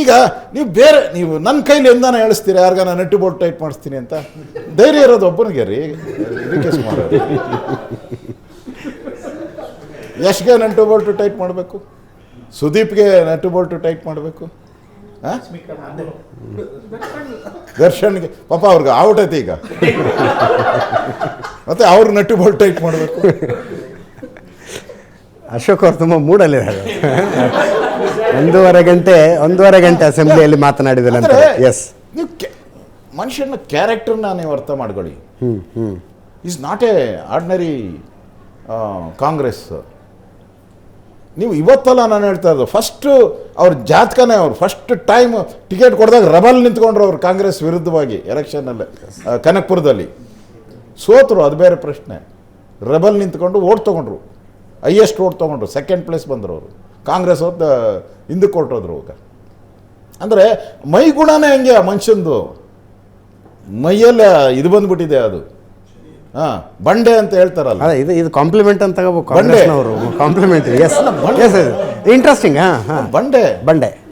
ಈಗ ನೀವು ಬೇರೆ, ನೀವು ನನ್ನ ಕೈಲಿ ಎಂದಾನ ಹೇಳಿಸ್ತೀರಾ? ಯಾರಿಗಾನ ನೆಟ್ಟು ಬೋರ್ಡ್ ಟೈಟ್ ಮಾಡಿಸ್ತೀನಿ ಅಂತ? ಧೈರ್ಯ ಇರೋದು ಒಬ್ಬನಿಗೆ ರೀ. ಯಶ್ಗೆ ನೆಟ್ಟು ಬೋಲ್ಟು ಟೈಟ್ ಮಾಡಬೇಕು? ಸುದೀಪ್ಗೆ ನೆಟ್ಟು ಬೋಲ್ಟು ಟೈಟ್ ಮಾಡಬೇಕು? ದರ್ಶನ್ಗೆ, ಪಾಪ ಅವ್ರಿಗೆ ಔಟೈತೆ ಈಗ. ಮತ್ತೆ ಅವ್ರು ನಟ್ಟು ಬೋಲ್ಟ್ ಟೈಟ್ ಮಾಡಬೇಕು. ಅಶೋಕ್ ಅವರು ತುಂಬ ಮೂಡಲ್ಲಿದ್ದಾರೆ ಒಂದೂವರೆ ಗಂಟೆ ಒಂದೂವರೆ ಗಂಟೆ ಅಸೆಂಬ್ಲಿಯಲ್ಲಿ ಮಾತನಾಡಿದ್ರೆ ಎಸ್ ನೀವು ಮನುಷ್ಯನ ಕ್ಯಾರೆಕ್ಟರ್ನ ನೀವು ಅರ್ಥ ಮಾಡ್ಕೊಳ್ಳಿ. Is is not a ordinary Congress ನೀವು ಇವತ್ತಲ್ಲ ನಾನು ಹೇಳ್ತಾ ಇರೋದು ಫಸ್ಟ್ ಅವ್ರ ಜಾತಕನೇ ಅವ್ರು ಫಸ್ಟ್ ಟೈಮ್ ಟಿಕೆಟ್ ಕೊಡಿದಾಗ ರಬಲ್ ನಿಂತ್ಕೊಂಡ್ರು ಅವ್ರು ಕಾಂಗ್ರೆಸ್ ವಿರುದ್ಧವಾಗಿ ಎಲೆಕ್ಷನಲ್ಲಿ ಕನಕ್ಪುರದಲ್ಲಿ ಸೋತರು ಅದು ಬೇರೆ ಪ್ರಶ್ನೆ. ರಬಲ್ ನಿಂತ್ಕೊಂಡು ಓಟ್ ತೊಗೊಂಡ್ರು. ಹೈಯೆಸ್ಟ್ ಓಟ್ ತೊಗೊಂಡ್ರು. ಸೆಕೆಂಡ್ ಪ್ಲೇಸ್ ಬಂದರು ಅವರು. ಕಾಂಗ್ರೆಸ್ ಹೊತ್ತು ಹಿಂದಕ್ಕೆ ಕೊಟ್ಟೋದ್ರು ಅವಾಗ ಅಂದರೆ ಮೈಗುಣನೇ ಹಂಗೆ ಆ ಮನುಷ್ಯಂದು. ಮೈಯಲ್ಲೇ ಇದು ಬಂದ್ಬಿಟ್ಟಿದೆ ಅದು. ಹಾಂ ಬಂಡೆ ಅಂತ ಹೇಳ್ತಾರಲ್ಲ. ಅದೇ ಇದು ಇದು ಕಾಂಪ್ಲಿಮೆಂಟ್ ಅಂತ ತಗೋಬೇಕು. ಕಾಂಗ್ರೆಸ್ನವರು. ಕಾಂಪ್ಲಿಮೆಂಟ್ ಎಸ್ ಎಸ್ ಇಂಟ್ರೆಸ್ಟಿಂಗ್ ಹಾಂ ಹಾಂ. ಬಂಡೆ. ಬಂಡೆ.